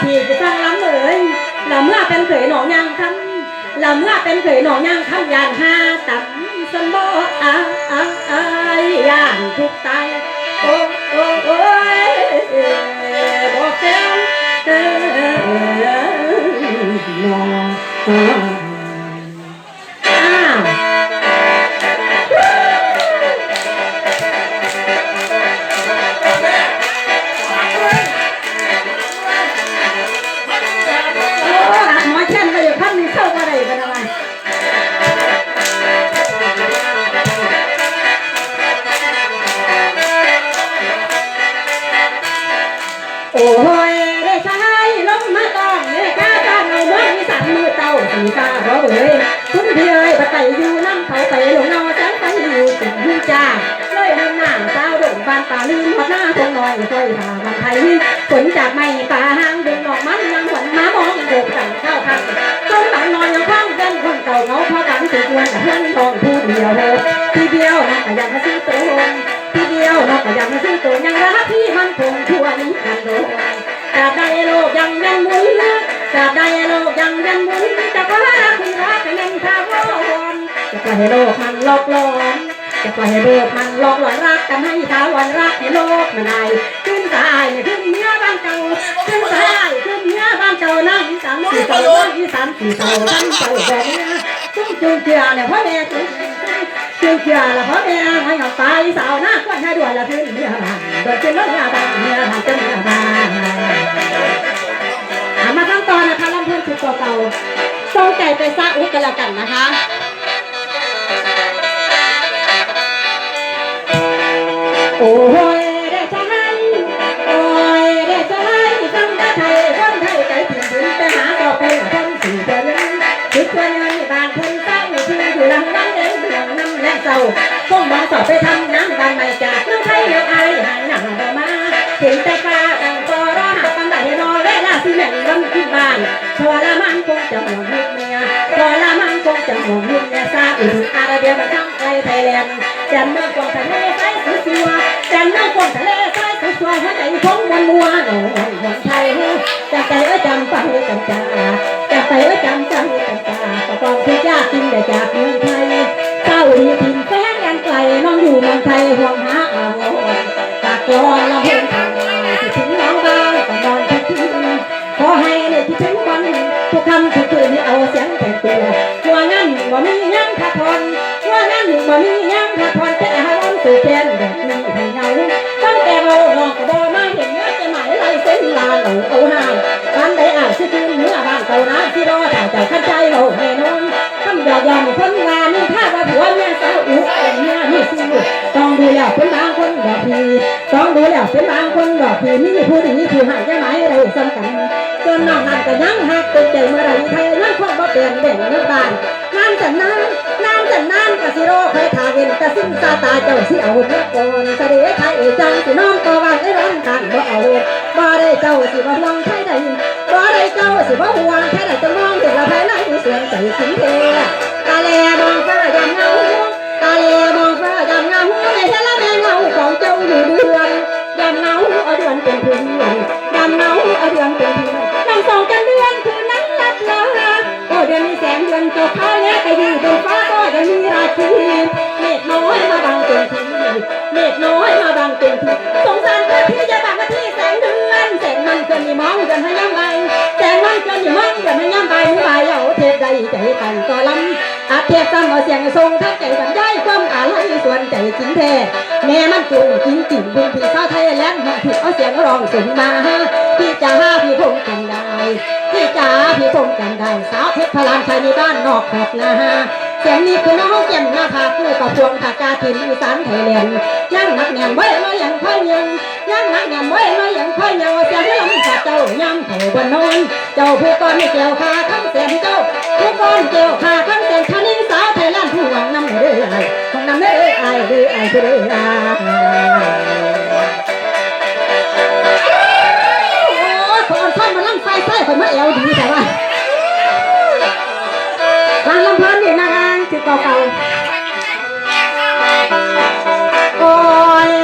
thì cái sang lắm rồi là mưa bên khởi nổ nhang khăn là mưa bên khởi nổ nhang khăn nhàn ha tắm เอ้ยคุณพี่เอ้ยปไตอยู่น้ำเขาไปหลงเงาแสงไปอยู่ถึงหูจ้าเลยลืมหน้าสาวดงบานป่าลืมหอดหน้าคงน้อยคอยพามันไทยฝนจากไม่ป่าหางดึงออกมันยังหวนมามองโบกกันเข้าข้างจงตังนอนยังข้างกันคนเก่าเงาพอกันสุดวนกับเพื่อนทองผู้เดียวโหทีเดียวน้องก็ยังมาซื้อตัวทีเดียวน้องก็ยังมาซื้อตัวยังรักที่มันคงทั่วนี้กันโดตราบใดโลกยังยังมุน ตราบใดโลกยังยังหมุนจะว่าคุณรักกันยังทาวรจะปล่อยให้โลกมันหลอกหลอนจะปล่อยให้โลกมันหลอกหลอนรักกันให้ทาวันรักให้โลกมันได้ขึ้นสายขึ้นเนื้อบ้านเก่าขึ้นสายขึ้นเนื้อบ้านเก่านั่งอีสานสี่เก่านั่งอีสานสี่เก่านั่งเก่าแบบเนี้จุ้งจุ้งเจียเนี่ยพ่อแม่จุ้งจุ้งเจียแล้วพ่อแม่ให้กับตายสาวหน้าควันให้ด่วนละขึ้นเนื้อบ้านโดยขึ้นรถเนื้อบ้านเนื้อบ้านจะเนื้อบ้าน อกันนะคะโอ้ยได้ใช้โอ้ยได้ใช้ฟังแต่ไทยคนไทยใจถึงถึงไปหาดอกเป็นคนสี่เดือนคิดเพื่อนเงินบ้านคนเศร้าที่อยู่หลังน้ำแดงเดืองน้ำและเศร้าคงมองสอบไปทำน้ำบานใหม่จากเมืองไทยแล้วอายหายหนังบ่มาเห็นแต่ฟ้าดังตอรอหักปันได้นอเวลาที่แม่งลำที่บ้านพอละมันคงจะห่วงลูกเมียพอละมัน คงจะห่วงลูกเมียซาอุดอาระเบียมาทั้งไทยไทยแลนด์จันเมื่อกวางทะเลใสสวยจันเมื่อกวางทะเลใสสวยหัวใจคงมันมัวหน่อยหวนไทยจำใจเอ้ยจำไปจำจ่าจำไปเอ้ยจำใจจำจ่าประกอบที่ยากกินได้จากเมืองไทยเศร้าดีถิ่นแฟนกันไกลน้องอยู่เมืองไทยห่วงหาอาวรปากกลอนละเมียังพักผ่นว่างั้นว่ามียังพักผ่อนแต่หาวันสู่แฟนแบบนี้ให้เงาตั้งแต่เราน้อกบ่มาเห็นเนื้อจะหมายไรเส้นลาเราเอาหางบ้านใดอ่านชื่อคืนเมื่อบ้านเก่านะที่รอแต่เจ้าขันใจเราแน่นอนคำยอกยอมคนงานถ้าว่าผัวแม่สาวอุเป็นเมียนี่สู้ต้องดูแลเป็นบางคนดอกพีต้องดูแลเป็นบางคนดอกพีนี่ผู้ดีผู้หายจะหมายเราสำคัญจนน้องนั่นก็ยังหักจนใจเมื่อไรไทยยังคงบ่เปลี่ยนแบ่งเงินบ้านนานแต่น เวนแต่สิ้นซาตาเจ้าสิเอาเมื่อก่อนเสด็จไทยจังสิน้องก็วางไอ้ร้อนกันบ่เอาบ่ได้เจ้าสิบ่ห่วงไทยใดบ่ได้เจ้าสิบ่ห่วงไทยใดจะมองถึงละไทยไหนส่วนใจสิงเทตาแลมองฟ้ายามเงาตาแลมองฟ้ายามเงาในเทละแม่เงาของเจ้าอยู่เดือนยามเงาเอาเดือนเป็นเพื่อน แสงเดือนจบพาแยกไปยู่บนฟ้าก็ยังมีราตรีเมฆน้อยมาบังเต็มทีเมฆน้อยมาบังเต็มทีสงสารพระที่จะบังมาที่แสงเดือนแสงมันเกินมีมองกันให้ยังไงแสงมันเกินมีมองกันให้ยังไงมือใบเอาเทพใดใจกันก็ลำอาเทพซ้ำเอาเสียงทรงทั้งใจบรรยายความอาลัยส่วนใจจริงแท้แม่มันจุงจริงจริงบุญพี่ข้าไทยแลนด์พี่เอาเสียงร้องส่งมาพี่จะหาพี่คงกันได้พี่จ๋าพี่คงกันได้ เพชรพลานชัยในบ้านนอกขอบนาเสียงนี้คือน้องเกี่ยมหน้าผาคู่กับพวงผากาถิ่นอีสานไทยแลนด์ย่างนักแหนมไว้น้อยอย่างพ่อยยังย่างนักแหนมไว้น้อยอย่างพ่อยยังเสียงลำขาเจ้าย่ำเถวบนนอนเจ้าผู้ก่อนเกี่ยวขาข้างเสียนเจ้าผู้ก่อนเกี่ยวขาข้างเสียนชานิงสาวไทยแลนด์ผู้หวังนำเรื่อยของนำเรื่อยไอ้เรื่อยไอ้เรื่อยโอ้ยคนท่อนมาลั่งไฟใส่คนมาเอวดี แ